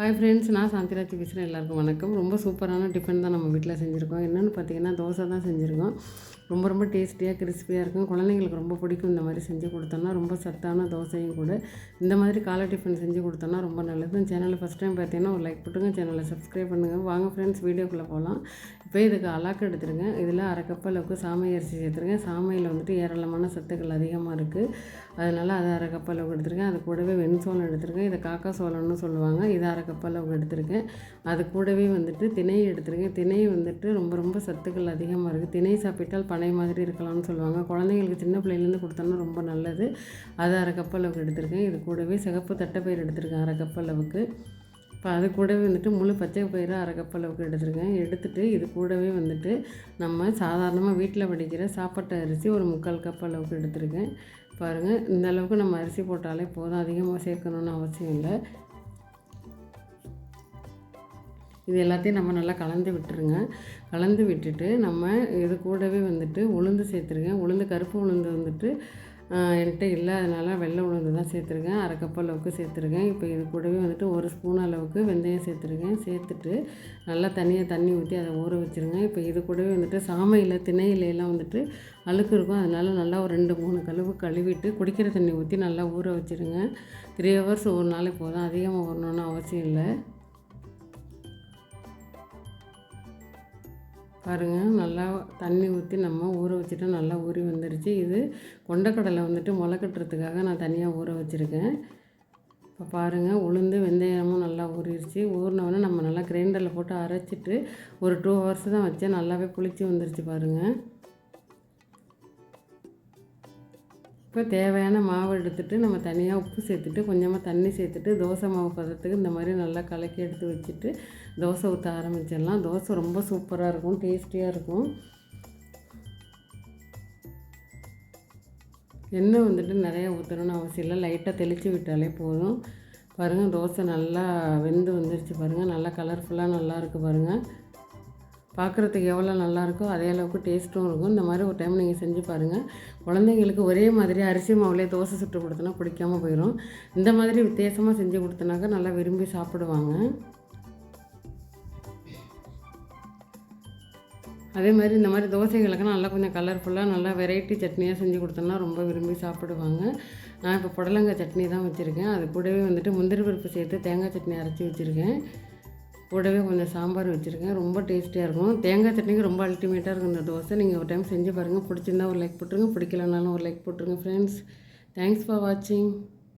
Hi friends நான் சாந்திராஜி பேசுகிறேன் எல்லாருக்கும் வணக்கம். ரொம்ப சூப்பரான டிஃபன் தான் நம்ம வீட்டில் செஞ்சுருக்கோம். என்னென்னு பார்த்தீங்கன்னா தோசை தான் செஞ்சுருக்கோம். ரொம்ப ரொம்ப டேஸ்டியாக கிறிஸ்பியாக இருக்கும். குழந்தைங்களுக்கு ரொம்ப பிடிக்கும் இந்த மாதிரி செஞ்சு கொடுத்தோம்னா ரொம்ப சத்தான தோசையும் கூட. இந்த மாதிரி காலை டிஃபன் செஞ்சு கொடுத்தோம்னா ரொம்ப நல்லது. சேனலில் ஃபஸ்ட் டைம் பார்த்தீங்கன்னா ஒரு லைக் போட்டுங்க. சேனலை சப்ஸ்கிரைப் பண்ணுங்கள் வாங்க ஃப்ரெண்ட்ஸ் வீடியோக்குள்ளே போகலாம். இப்போ இதுக்கு அலாக்கு எடுத்துருங்க. இதில் அரை கப் அளவுக்கு சாமை அரிசி சேர்த்துருக்கேன் சாமையில் வந்துட்டு ஏராளமான சத்துக்கள் அதிகமாக இருக்குது அதனால் அதை அரை கப் அளவுக்கு எடுத்துருக்கேன் அது கூடவே வெண் சோளம் எடுத்துருக்கேன் இதை காக்கா சோளம்னு சொல்லுவாங்க. இதை அரை கப்பால் அவங்க எடுத்திருக்கேன். அது கூடவே வந்துட்டு திணை எடுத்துருக்கேன். திணை வந்துட்டு ரொம்ப ரொம்ப சத்துக்கள் அதிகமாக இருக்குது திணை சாப்பிட்டால் பனை மாதிரி இருக்கலாம்னு சொல்லுவாங்க. குழந்தைங்களுக்கு சின்ன பிள்ளைலேருந்து கொடுத்தோம்னா ரொம்ப நல்லது. அது அரை கப் அளவுக்கு எடுத்திருக்கேன். இது கூடவே சிகப்பு தட்டைப்பயிர் எடுத்திருக்கேன் அரை கப் அளவுக்கு. இப்போ அது கூடவே வந்துட்டு முழு பச்சை பயிறு அரை கப் அளவுக்கு எடுத்திருக்கேன். எடுத்துகிட்டு இது கூடவே வந்துட்டு நம்ம சாதாரணமாக வீட்டில் வடிக்கிற சாப்பாட்டு அரிசி ஒரு முக்கால் கப் அளவுக்கு எடுத்திருக்கேன். பாருங்கள் இந்த அளவுக்கு நம்ம அரிசி போட்டாலே போதும். அதிகமாக சேர்க்கணுன்னு அவசியம் இல்லை. இது எல்லாத்தையும் நம்ம நல்லா கலந்து விட்டுருங்க. கலந்து விட்டுட்டு நம்ம இது கூடவே வந்துட்டு உளுந்து சேர்த்துருக்கேன் உளுந்து கருப்பு உளுந்து வந்துட்டு என்கிட்ட இல்லை. அதனால் வெள்ளை உளுந்து தான் சேர்த்துருக்கேன் அரை கப் அளவுக்கு சேர்த்துருக்கேன் இப்போ இது கூடவே வந்துட்டு ஒரு ஸ்பூன் அளவுக்கு வெந்தயம் சேர்த்துருக்கேன் சேர்த்துட்டு நல்லா தண்ணியை தண்ணி ஊற்றி அதை ஊற வச்சுருங்க. இப்போ இது கூடவே வந்துட்டு சாமையில் திணையிலையெல்லாம் வந்துட்டு அழுக்கு இருக்கும். அதனால் நல்லா ஒரு ரெண்டு மூணு கழுவு கழுவிட்டு குடிக்கிற தண்ணி ஊற்றி நல்லா ஊற வச்சுருங்க. த்ரீ ஹவர்ஸ் ஒரு நாளைக்கு போதும். அதிகமாக ஊறணுன்னு அவசியம் இல்லை. பாருங்கள் நல்லா தண்ணி ஊற்றி நம்ம ஊற வச்சுட்டு நல்லா ஊறி வந்துருச்சு. இது கொண்டக்கடலை வந்துட்டு முளை கட்டுறதுக்காக நான் தனியாக ஊற வச்சுருக்கேன். இப்போ பாருங்கள் உளுந்து வெந்தயமும் நல்லா ஊறிடுச்சு ஊறினவுடனே நம்ம நல்லா கிரைண்டரில் போட்டு அரைச்சிட்டு ஒரு டூ ஹவர்ஸ் தான் வச்சேன். நல்லாவே புளிச்சு வந்துருச்சு பாருங்கள் இப்போ தேவையான மாவு எடுத்துகிட்டு நம்ம தனியாக உப்பு சேர்த்துட்டு கொஞ்சமாக தண்ணி சேர்த்துட்டு தோசை மாவு பதத்துக்கு இந்த மாதிரி நல்லா கலக்கி எடுத்து வச்சுட்டு தோசை ஊற்ற ஆரம்பிச்சிடலாம். தோசை ரொம்ப சூப்பராக இருக்கும் டேஸ்டியாக இருக்கும். எண்ணெய் வந்துட்டு நிறையா ஊற்றணும்னு அவசியம் இல்லை. லைட்டாக தெளித்து விட்டாலே போதும். பாருங்கள் தோசை நல்லா வெந்து வந்துருச்சு பாருங்கள் நல்லா கலர்ஃபுல்லாக நல்லா இருக்குது பாருங்கள் பார்க்குறதுக்கு எவ்வளோ நல்லாயிருக்கோ அதே அளவுக்கு டேஸ்ட்டும் இருக்கும். இந்த மாதிரி ஒரு டைம் நீங்கள் செஞ்சு பாருங்கள் குழந்தைங்களுக்கு ஒரே மாதிரி அரிசி மாவுலேயே தோசை சுட்டு கொடுத்தனா பிடிக்காமல் போயிடும் இந்த மாதிரி வித்தியாசமாக செஞ்சு கொடுத்தனாக்கா நல்லா விரும்பி சாப்பிடுவாங்க. அதே மாதிரி இந்த மாதிரி தோசைகளுக்கெல்லாம் நல்லா கொஞ்சம் கலர்ஃபுல்லாக நல்லா வெரைட்டி சட்னியாக செஞ்சு கொடுத்தோம்னா ரொம்ப விரும்பி சாப்பிடுவாங்க. நான் இப்போ புடலங்காய் சட்னி தான் வச்சுருக்கேன். அது கூடவே வந்துட்டு முந்திரி பருப்பு சேர்த்து தேங்காய் சட்னி அரைச்சி வச்சுருக்கேன். கூடவே கொஞ்சம் சாம்பார் வச்சுருக்கேன். ரொம்ப டேஸ்டியாக இருக்கும். தேங்காய் சட்னிக்கு ரொம்ப அல்டிமேட்டாக இருக்கும் இந்த தோசை. நீங்கள் ஒரு டைம் செஞ்சு பாருங்கள் பிடிச்சிருந்தா ஒரு லைக் போட்டுருங்க. பிடிக்கலனாலும் ஒரு லைக் போட்டுருங்க ஃப்ரெண்ட்ஸ் தேங்க்ஸ் ஃபார் வாட்சிங்